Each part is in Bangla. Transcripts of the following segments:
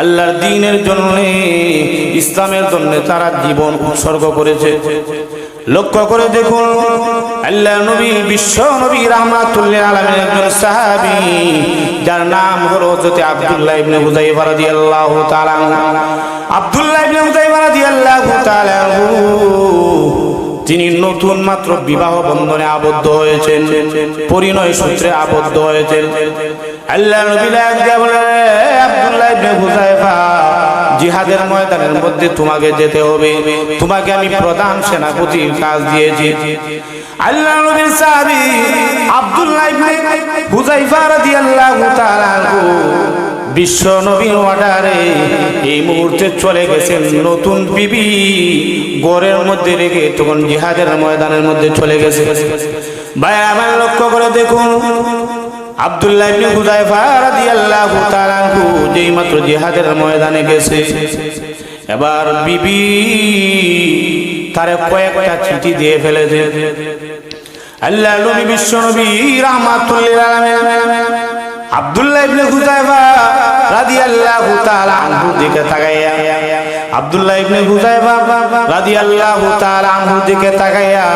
আল্লাহর দিনের জন্য, ইসলামের জন্য তারা জীবন উৎসর্গ করেছে। লক্ষ্য করে দেখুন, আল্লাহ নবী, বিশ্ব নবী রহমাতুল্লাহ আলমের একজন সাহাবি, যার নাম হলো হযরত আব্দুল্লাহ ইবনে হুযায়ফা রাদিয়াল্লাহু তাআলা আব্দুল্লাহ ইবনে হুযায়ফা রাদিয়াল্লাহু তাআলা তিনি নতুন মাত্র বিবাহ বন্ধনে আবদ্ধ হয়েছেন, পরিণয় সূত্রে আবদ্ধ হয়েছেন। আল্লাহ নবী ডাক জিহাদের ময়দানের মধ্যে তোমাকে যেতে হবে। তোমাকে আমি প্রধান সেনাপতির কাজ দিয়েছি। আল্লাহ নবীর সাহাবী আব্দুল্লাহ ইবনে হুযায়ফা রাদিয়াল্লাহু তাআলা বিশ্ব নবীর অর্ডারে এই মুহূর্তে চলে গেছেন। নতুন বিবি গড়ের মধ্যে রেখে তখন জিহাদের ময়দানের মধ্যে চলে গেছে। ভাই আমার লক্ষ্য করে দেখুন। আব্দুল্লাহ ইবনে হুযায়ফা রাদিয়াল্লাহু তাআলা যেই মাত্র জিহাদের ময়দানে গেছে। এবার বিবি তারে কয়েকটা চিঠি দিয়ে ফেলেছে। আল্লাহ নবী বিশ্ব নবী রাহমাতুল্লিল আলামিন আব্দুল্লাহ ইবনে হুযায়ফা রাদিয়াল্লাহু তাআলা আনহু দিকে তাকাইয়া আব্দুল্লাহ ইবনে হুযায়ফা রাদিয়াল্লাহু তাআলা আনহু দিকে তাকাইয়া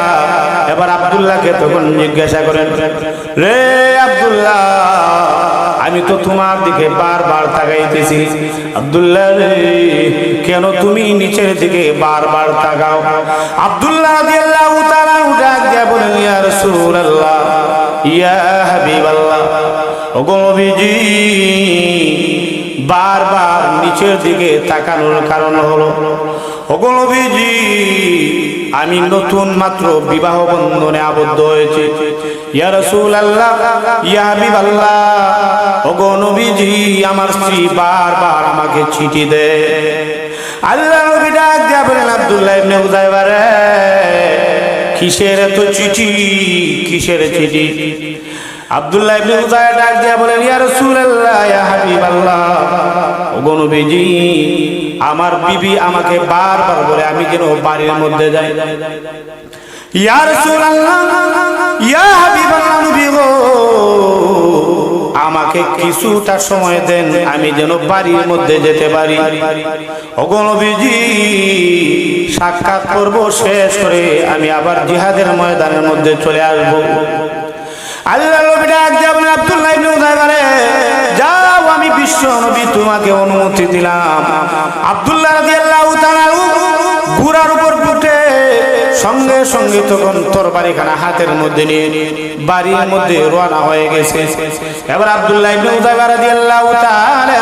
এবার আব্দুল্লাহকে তখন জিজ্ঞাসা করেন, রে আব্দুল্লাহ, আমি তো তোমার দিকে বারবার তাকাইতেছি। আব্দুল্লাহ রে, কেন তুমি নিচের দিকে বারবার তাকাও? আব্দুল্লাহ রাদিয়াল্লাহু তাআলা ডাক দিয়া বলেন, ইয়া রাসূলুল্লাহ, ইয়া হাবিবাল্লাহ, ওগো নবীজি বারবার নিচের দিকে তাকানোর কারণ হলো, ওগো নবীজি, আমি নতুন মাত্র বিবাহ বন্ধনে আবদ্ধ হয়েছে। ইয়া রাসূলুল্লাহ, ইয়া হাবিবাল্লাহ, ওগো নবীজি, আমার স্ত্রী বারবার আমাকে চিঠি দেয় আল্লাহ নবী ডাক দিয়া বলেন, আব্দুল্লাহ ইবনে হুযায়ফা কিসের এত চিঠি? কিসের চিঠি? আব্দুল্লাহ ইবনে হুযায়ফা ডাক দিয়া বলেন, ইয়া রাসূলুল্লাহ, ইয়া হাবিবাল্লাহ, ওগো নবীজি, আমার বিবি আমাকে বারবার বলে আমি যেন বাড়ির মধ্যে যাই। ইয়া রাসূলুল্লাহ, ইয়া হাবিবাল্লাহ নবী গো, আমাকে কিছুটা সময় দেন, আমি যেন বাড়ির মধ্যে যেতে পারি। ওগো নবীজি, সাক্ষাৎ করব শেষ করে আমি আবার জিহাদের ময়দানের মধ্যে চলে আসব। আল্লাহ নবী ডাক দিয়ে বলেন, আব্দুল্লাহ ইবনে উযায়ফা রে, যাও, আমি বিশ্ব নবী তোমাকে অনুমতি দিলাম। আব্দুল্লাহ রাদিয়াল্লাহু তাআলা ঘোড়ার উপর উঠে সঙ্গে সঙ্গে তখন তরবারিখানা হাতের মধ্যে নিয়ে বাড়ির মধ্যে রওনা হয়ে গেছে। এবার আব্দুল্লাহ ইবনে উযায়ফা রাদিয়াল্লাহু তাআলা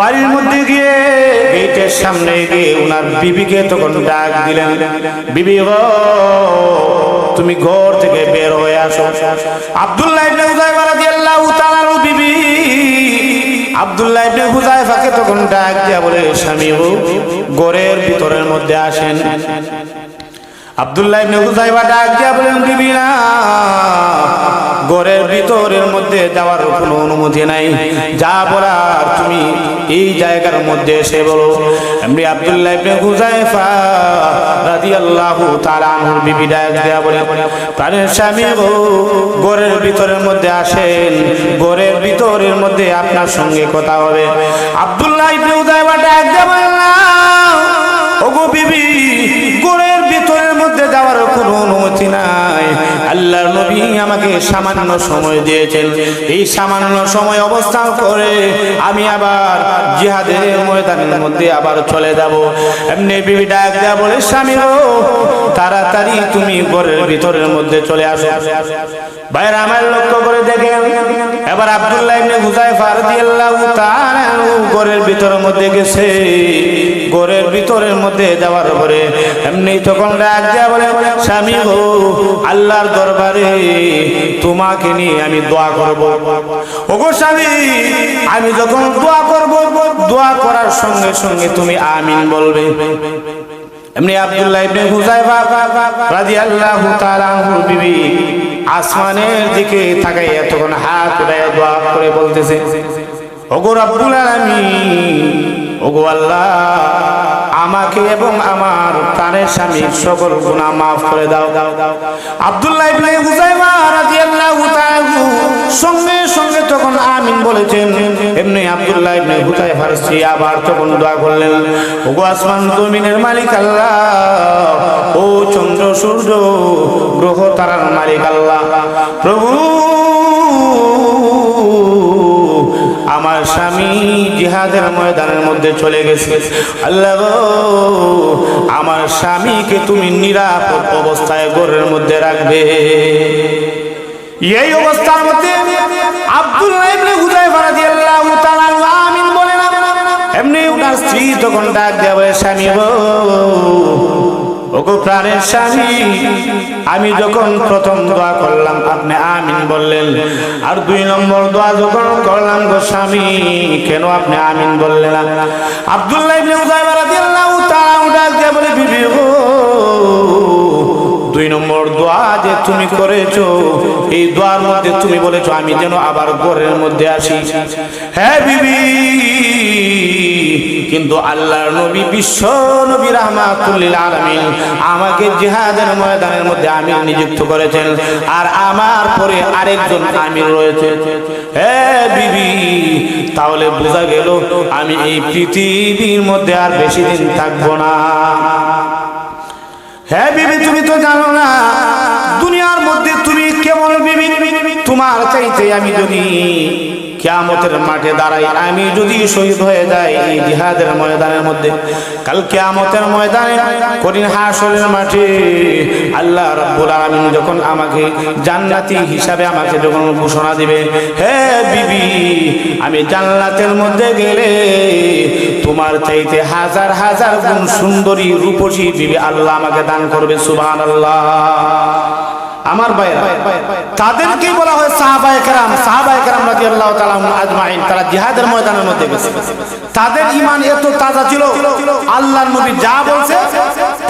বাড়ির মধ্যে গিয়ে গেটের সামনে গিয়ে ওনার বিবিকে তখন ডাক দিলেন, বিবি গো, তুমি ঘর থেকে আসো। আব্দুল্লাহ ইবনে হুযায়ফা রাদিয়াল্লাহু বিবি। আব্দুল্লাহ ইবনে হুযায়ফাকে তখন ডাক দিয়া বলে, স্বামী ও ঘরের ভিতরের মধ্যে আসেন। আব্দুল্লাহ ইবনে হুযায়ফা ডাক দিয়া বলেন, বিবি ঘরের ভিতরের মধ্যে যাওয়ার কোনো অনুমতি নাই। যা বলার তুমি এই জায়গার মধ্যে এসে বলো। এমনি আব্দুল্লাহ ইবনে হুযায়ফা রাদিয়াল্লাহু তাআলা আনহুর বিবি ডাক বলে প্রাণের স্বামী গো, ঘরের ভিতরের মধ্যে আসেন। ঘরের ভিতরের মধ্যে আপনার সঙ্গে কথা হবে। আব্দুল্লাহ আমাকে সামান্য সময় দিয়েছেন। এই সামান্য সময় অবস্থান করে আমি আবার জিহাদের ময়দানের মধ্যে আবার চলে যাব। এমনি বিবি ডাক দেয়া বলে, স্বামী তাড়াতাড়ি তুমি ঘরের ভিতরের মধ্যে চলে আসো। বাইরে আমার লক্ষ্য করে দেখেন, এবার আব্দুল্লাহ ইবনে হুযায়ফা রাদিয়াল্লাহু তাআলা ঘরের ভিতরের মধ্যে গেছে। ঘরের ভিতরের মধ্যে যাওয়ার পরে এমনি তখন ডাক দেয়া বলে, স্বামী গো, আল্লাহর দরবারে তোমাকে নিয়ে আমি দোয়া করব। ওগো স্বামী, আমি যখন দোয়া করব, দোয়া করার সঙ্গে সঙ্গে তুমি আমিন বলবে। এমনি আব্দুল্লাহ ইবনে হুযায়ফা রাদিয়াল্লাহু তাআলা বিবি আসমানের দিকে তাকাইয়া তখন হাত উঠাইয়া দোয়া করে বলতেছে, ওগো রব্বুল আলামিন ওগো আল্লাহ, আমাকে এবং আমার প্রাণের স্বামীর সকল গুনাহ মাফ করে দাও। দাও আব্দুল্লাহ ইবনে হুযায়ফা রাদিয়াল্লাহু তাআলা সঙ্গে সঙ্গে তখন আমিন বলেছেন, এমনি আব্দুল্লাহ ইবনে হুযায়ফার স্ত্রী আবার তখন দোয়া করলেন, ওগো আসমান জমিনের মালিক আল্লাহ, ও চন্দ্র, সূর্য, গ্রহ, তারার মালিক আল্লাহ। প্রভু আমার স্বামী জিহাদের ময়দানের মধ্যে চলে গেছে। আল্লাহ আমার স্বামীকে তুমি নিরাপদ অবস্থায় ঘরের মধ্যে রাখবে। এই অবস্থার মধ্যে আব্দুল্লাহ ইবনে হুযায়ফা রাদিয়াল্লাহু তাআলা আমিন বলে না এমনি ওনার স্ত্রী তখন ডাক বলে, স্বামী গো আমি যখন প্রথম দোয়া করলাম, আপনি আমিন বললেন। আর দুই নম্বর দোয়া যখন করলাম গো স্বামী, কেন আপনি আমিন বললেন আব্দুল্লাহ ইবনে হুযায়ফা রাদিয়াল্লাহু তাআলা ডাক দেয়া বলে, বিবি গো, দুই নম্বর দোয়া যে তুমি করেছ, এই দোয়ার মধ্যে তুমি বলেছ, আমি যেন আবার ঘরের মধ্যে আসি। হ্যাঁ বিবি কিন্তু আল্লাহর নবী বিশ্ব নবী রাহমাতুল্লিল আলামিন আমাকে জিহাদের ময়দানের মধ্যে আমির নিযুক্ত করেছেন আর আমার পরে আরেকজন আমির রয়েছে। হ্যাঁ বিবি, তাহলে বোঝা গেল আমি এই পৃথিবীর মধ্যে আর বেশি দিন থাকব না। হ্যাঁ বিবি, তুমি তো জানো না, দুনিয়ার মধ্যে তুমি কেমন বিবি, তোমার চাইতে আমি যদি কেয়ামতের মাঠে দাঁড়াই। আমি যদি শহীদ হয়ে যাই, এই জিহাদের ময়দানের মধ্যে। কাল কেয়ামতের ময়দানে করিন হাসরের মাঠে আল্লাহ রাব্বুল আলামিন যখন আমাকে জান্নাতি হিসাবে আমাকে যখন ঘোষণা দিবে, হে বিবি, আমি জান্নাতের মধ্যে গেলে তোমার চাইতে হাজার হাজার গুণ সুন্দরী রূপসী বিবি আল্লাহ আমাকে দান করবে, সুবহানাল্লাহ। আমার বাইরা তাদেরকেই বলা হয় সাহাবায়ে কেরাম সাহাবায়ে কেরাম রাদিয়াল্লাহু তাআলা আজমাইন, তারা জিহাদের ময়দানের মধ্যে গেছে। তাদের ঈমান এত তাজা ছিল আল্লাহর নবী যা বলছে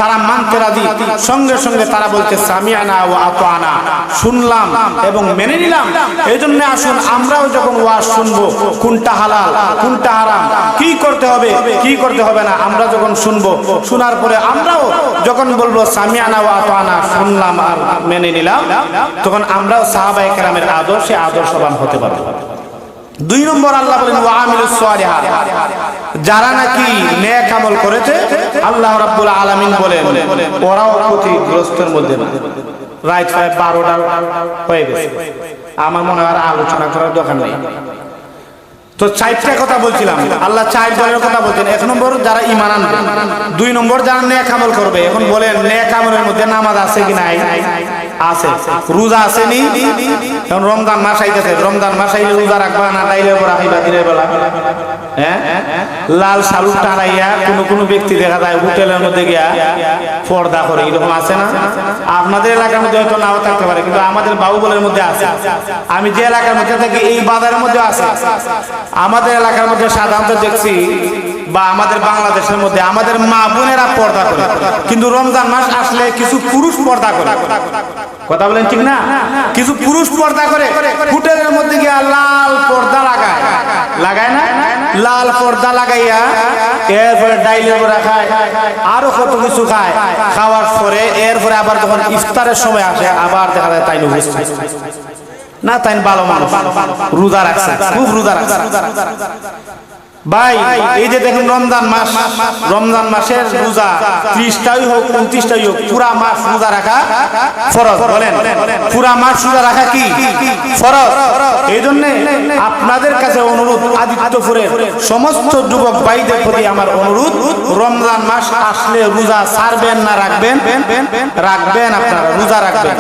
তারা মানতে রাজি। সঙ্গে সঙ্গে তারা বলছে সামিয়ানা ও আতানা শুনলাম এবং মেনে নিলাম। এই জন্য আসুন আমরাও যখন ওয়াজ শুনব কোনটা হালাল কোনটা হারাম কি করতে হবে কি করতে হবে না আমরা যখন শুনব শোনার পরে আমরাও যখন বলব সামিয়ানা ও আতানা শুনলাম আর মেনে নিলাম তখন আমরাও সাহাবায়ে কেরামের আদর্শে আদর্শবান হতে পারব। দুই নম্বর আল্লাহ বলেন যারা নাকি নেক আমল করেছে, আল্লাহ রাব্বুল আলামিন বলেন, ওরাও ক্ষতিগ্রস্তের মধ্যে না। রাইট ফাইভ বারোটা হয়ে গেছে। আমার মনে হয় আলোচনা করার দরকার নেই। তো চারটা কথা বলছিলাম। আল্লাহ চার দলের কথা বলছেন। এক নম্বর, যারা ইমান আনবে। দুই নম্বর, যারা নেক আমল করবে। এখন বলেন, নেক আমলের মধ্যে নামাজ আছে কি নাই? আছে। রোজা আছে নি এখন রমজান মাস আইতেছে। রমজান মাস আইলে রোজা রাখবা না তাইলে রাখিবা দিনের বেলা। হ্যাঁ? লাল শালু টানাইয়া কোনো কোনো ব্যক্তি দেখা যায় হোটেলের মধ্যে গিয়া পর্দা করে। এরকম আছে না? আপনাদের এলাকার মধ্যে হয়তো নাও থাকতে পারে, কিন্তু আমাদের বাহুবলের মধ্যে আছে। আমি যে এলাকার মধ্যে থাকি, এই বাজারের মধ্যে আছে। আমাদের এলাকার মধ্যে সাধারণত দেখছি বা আমাদের বাংলাদেশের মধ্যে আমাদের মা বোনেরা পর্দা করে। কিন্তু রমজান মাস আসলে কিছু পুরুষ পর্দা করে। কথা বলেন ঠিক না? কিছু পুরুষ পর্দা করে, হোটেলের মধ্যে গিয়ে লাল পর্দা লাগায়। লাগায় না? লাল পর্দা লাগাইয়া এরপরে ডাইলের বড়া খায়, আরও কত কিছু খায়। খাওয়ার পরে এরপরে আবার যখন ইফতারের সময় আসে, আবার দেখা যায় তাই বুঝছে না তাই ভালো মানুষ। রোজা রাখছে, খুব রোজা রাখছে। ভাই, এই যে দেখুন রমজান মাস, রমজান মাসের রোজা, ত্রিশটাই হোক, উনত্রিশটাই হোক, পুরা মাস রোজা রাখা ফরজ, বলেন। পুরা মাস রোজা রাখা কি? ফরজ। এই জন্য আপনাদের কাছে অনুরোধ, আদিত্যপুরের সমস্ত যুবক ভাইদের প্রতি আমার অনুরোধ রমজান মাস আসলে রোজা ছাড়বেন না রাখবেন? রাখবেন আপনারা, রোজা রাখবেন।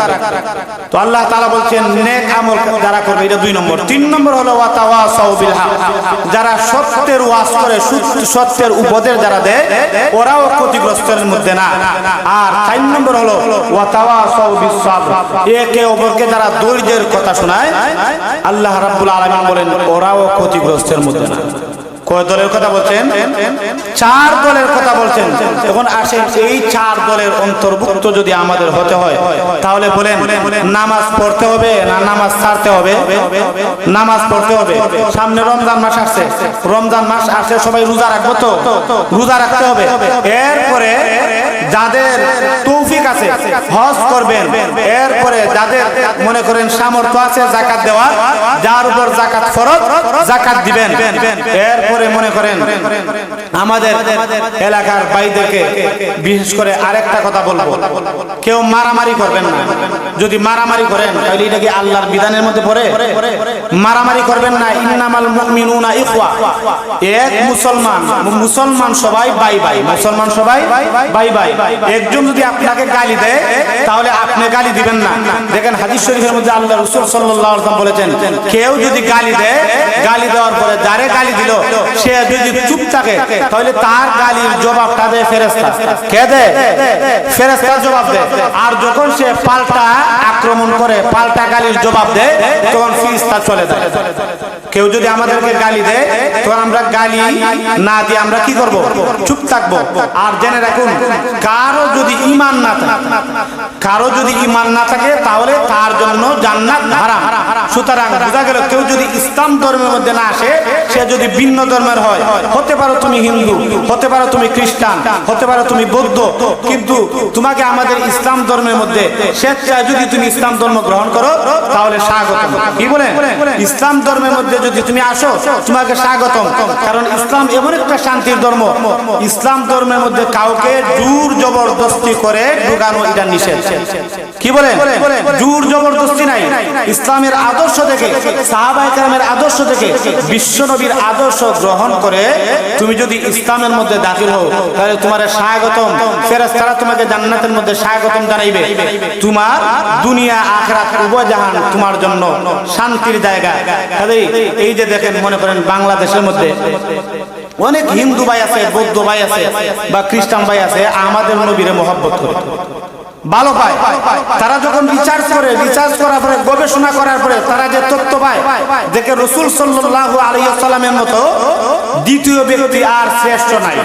তো আল্লাহ তাআলা বলছেন, নেক আমল যারা করবে, এটা দুই নম্বর। তিন নম্বর হলো, ওয়াতাওয়াসাউ বিল হক যারা সত্যের ওয়াজ করে সত্য- সত্যের উপদেশ যারা দেয়, ওরাও ক্ষতিগ্রস্তের মধ্যে না। আর চার নম্বর হলো, ওয়াতাওয়াসাউ বিস সাবর একে অপরকে যারা ধৈর্যের কথা শোনায়, আল্লাহ রাব্বুল আলামিন বলেন, ওরাও ক্ষতিগ্রস্তের মধ্যে না। কয় দলের কথা বলছেন? চার দলের কথা বলছেন। এখন আসেন, এই চার দলের অন্তর্ভুক্ত যদি আমাদের হতে হয়, তাহলে বলেন, নামাজ পড়তে হবে না নামাজ ছাড়তে হবে? নামাজ পড়তে হবে। সামনে রমজান মাস আসছে। রমজান মাস আসছে সবাই রোজা রাখব তো? রোজা রাখতে হবে। এরপরে যাদের তৌফিক আছে হজ করবেন। এরপরে যাদের মনে করেন সামর্থ্য আছে জাকাত দেওয়ার যার উপর জাকাত ফরজ জাকাত দিবেন। এরপরে মনে করেন আমাদের এলাকার বাইদেরকে বিশেষ করে আরেকটা কথা বলব। কেউ মারামারি করবেন না। যদি মারামারি করেন তাহলে এটা কি আল্লাহর বিধানের মধ্যে পড়ে। মারামারি করবেন না। ইন্নামাল মুমিনুনা ইখওয়া। এক মুসলমান মুসলমান সবাই বাই বাই। মুসলমান সবাই বাই বাই। একজন যদি আপনাকে গালি দেয়, তাহলে আপনি গালি দিবেন না। দেখেন হাদিস শরীফের মধ্যে আল্লাহ রাসূল ওয়াসাল্লাম বলেছেন, কেউ যদি গালি দেয়, গালি দেওয়ার পরে যারে গালি দিল, সে যদি চুপ থাকে, তাহলে তার গালির জবাবটা দেয় ফেরেশতা। কে দেয়? ফেরেশতা জবাব দেয়। আর যখন সে পাল্টা আক্রমণ করে, পাল্টা গালির জবাব দেয়, তখন ফিরিস্তা চলে যায়। কেউ যদি আমাদেরকে গালি দেয়, তখন আমরা গালি না দিয়ে আমরা কি করব? চুপ থাকব। আর জেনে রাখুন, কারও যদি ইমান না কারও যদি ইমান না থাকে তাহলে তার জন্য জান্নাত হারাম। সুতরাং বোঝা গেল কেউ যদি ইসলাম ধর্মের মধ্যে না আসে, সে যদি ভিন্ন ধর্মের হয়। হতে পারো তুমি হিন্দু, হতে পারো তুমি খ্রিস্টান, হতে পারো তুমি বৌদ্ধ, কিন্তু তোমাকে আমাদের ইসলাম ধর্মের মধ্যে স্বেচ্ছায় যদি তুমি ইসলাম ধর্ম গ্রহণ করো, তাহলে স্বাগতম। কি বলেন ইসলাম ধর্মের মধ্যে যদি তুমি আসো, তোমাকে স্বাগতম। কারণ ইসলাম এমন একটা শান্তির ধর্ম। ইসলাম ধর্মের মধ্যে কাউকে জোর জবরদস্তি করে ঢুকানো এটা নিষেধ। কি বলেন জোর জবরদস্তি নাই। ইসলামের আদর্শ দেখে সাহাবায়ে কেরামের আদর্শ দেখে বিশ্ব নবীর আদর্শ গ্রহণ করে তুমি যদি ইসলামের মধ্যে দাখিল হও, তাহলে তোমার স্বাগতম। ফেরেশতারা তোমাকে জান্নাতের মধ্যে স্বাগতম জানাইবে। তোমার দুনিয়া, আখরাত উভয় জাহান তোমার জন্য শান্তির জায়গা। কাজেই এই যে দেখেন, মনে করেন বাংলাদেশের মধ্যে অনেক হিন্দু ভাই আছে, বৌদ্ধ ভাই আছে বা খ্রিস্টান ভাই আছে, আমাদের নবীরে মহব্বত করে। ভালো পায়। তারা যখন রিচার্জ করে রিচার্জ করার পরে, গবেষণা করার পরে তারা যে তথ্য পায়, দেখে রসুল সাল্লাহ আলিয়া সাল্লামের মতো দ্বিতীয় ব্যক্তি আর শ্রেষ্ঠ নাই।